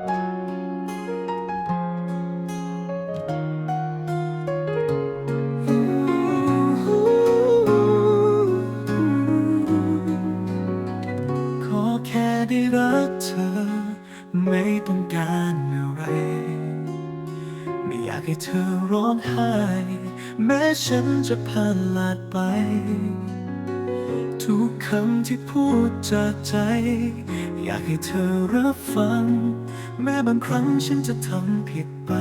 ขอแค่ได้รักเธอ ไม่ต้องการอะไร ไม่อยากให้เธอร้องไห้ แม้ฉันจะผ่านลาดไป ทุกคำที่พูดจากใจ อยากให้เธอรับฟัง แม้บางครั้งฉันจะทำผิดไป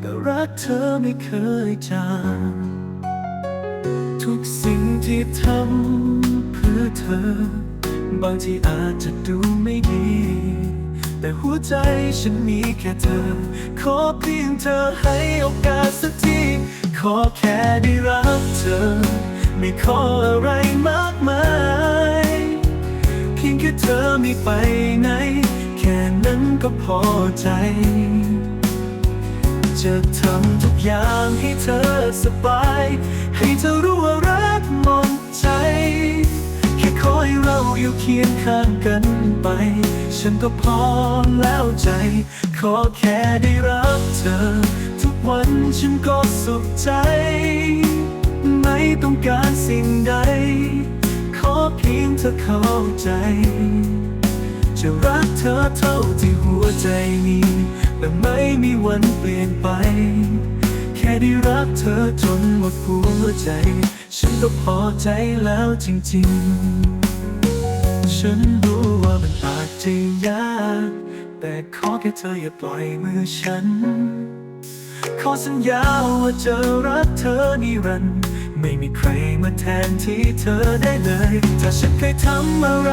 แต่รักเธอไม่เคยจางทุกสิ่งที่ทำเพื่อเธอ บางทีอาจจะดูไม่ดี แต่หัวใจฉันมีแค่เธอ ขอเพียงเธอให้โอกาสสักที ขอแค่ได้รักเธอ ไม่ขออะไรมาก ไม่ไปไหน แค่นั้นก็พอใจ จะทำทุกอย่างให้เธอสบาย ให้เธอรู้ว่ารักหมดใจ แค่ขอให้เราอยู่เคียงข้างกันไป ฉันก็พอแล้วใจ ขอแค่ได้รักเธอ ทุกวันฉันก็สุขใจ ไม่ต้องการสิ่งใด ขอเพียงเธอเข้าใจ จะรักเธอเท่าที่หัวใจมีแต่ไม่มีวันเปลี่ยนไป แค่ได้รักเธอจนหมดหัวใจ ฉันก็พอใจแล้วจริงๆ ฉันรู้ว่ามันอาจจะยาก แต่ขอแค่เธออย่าปล่อยมือฉัน ขอสัญญาว่าจะรักเธอนิรันดร์ไม่มีใครมาแทนที่เธอได้เลย ถ้าฉันเคยทำอะไร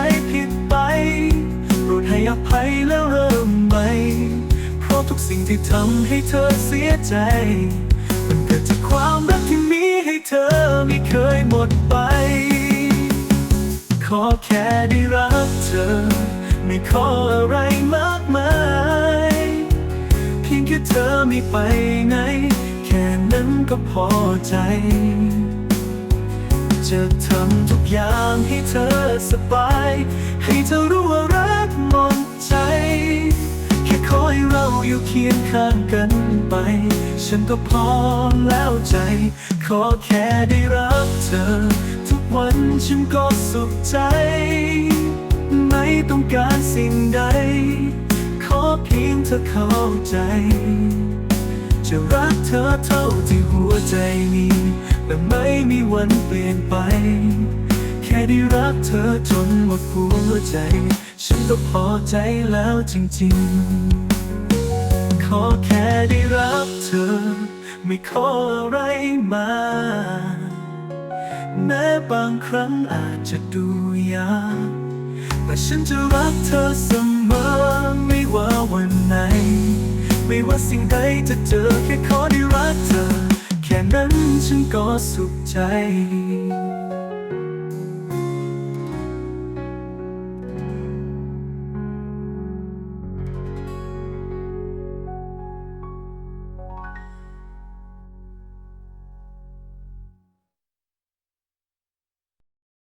สิ่งที่ทำให้เธอเสียใจ มันเกิดจากความรักที่มีให้เธอไม่เคยหมดไป ขอแค่ได้รักเธอ ไม่ขออะไรมากมาย เพียงแค่เธอไม่ไปไหน แค่นั้นก็พอใจ จะทำทุกอย่างให้เธอสบาย ให้เธอรู้ว่ารักหมดใจ อยู่เคียงข้างกันไป ฉันก็พอแล้วใจ ขอแค่ได้รักเธอ ทุกวันฉันก็สุขใจ ไม่ต้องการสิ่งใด ขอเพียงเธอเข้าใจ จะรักเธอเท่าที่หัวใจมีแต่ไม่มีวันเปลี่ยนไป แค่ได้รักเธอจนหมดหัวใจ ฉันก็พอใจแล้วจริงๆ อแค่ได้รักเธอ ไม่ขออะไรมา แม้บางครั้งอาจจะดูยากแต่ฉันจะรักเธอเสมอ ไม่ว่าวันไหน ไม่ว่าสิ่งใดจะเจอแค่ขอได้รักเธอ แค่นั้นฉันก็สุขใจ